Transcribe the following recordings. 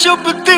चुपती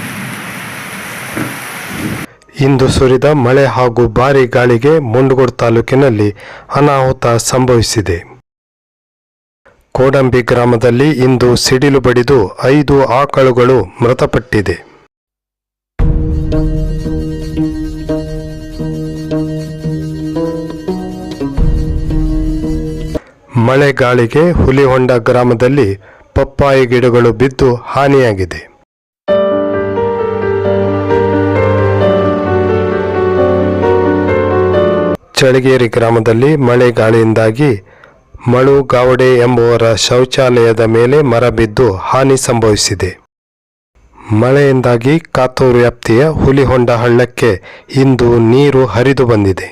ಇಂದು ಸುರಿದ ಮಳೆ ಹಾಗೂ ಭಾರಿ ಗಾಳಿಗೆ ಮುಂಡಗೋಡ್ ತಾಲೂಕಿನಲ್ಲಿ ಅನಾಹುತ ಸಂಭವಿಸಿದೆ. ಕೋಡಂಬಿ ಗ್ರಾಮದಲ್ಲಿ ಇಂದು ಸಿಡಿಲು ಬಡಿದು ಐದು ಆಕಳುಗಳು ಮೃತಪಟ್ಟಿದೆ. ಮಳೆ ಗಾಳಿಗೆ ಹುಲಿಹೊಂಡ ಗ್ರಾಮದಲ್ಲಿ ಪಪ್ಪಾಯಿ ಗಿಡಗಳು ಬಿದ್ದು ಹಾನಿಯಾಗಿದೆ. ಚಳಗೇರಿ ಗ್ರಾಮದಲ್ಲಿ ಮಳೆ ಗಾಳಿಯಿಂದಾಗಿ ಮಳು ಗಾವಡೆ ಎಂಬುವರ ಶೌಚಾಲಯದ ಮೇಲೆ ಮರ ಬಿದ್ದು ಹಾನಿ ಸಂಭವಿಸಿದೆ. ಮಳೆಯಿಂದಾಗಿ ಕಾತೂರು ವ್ಯಾಪ್ತಿಯ ಹುಲಿಹೊಂಡ ಹಳ್ಳಕ್ಕೆ ಇಂದು ನೀರು ಹರಿದು ಬಂದಿದೆ.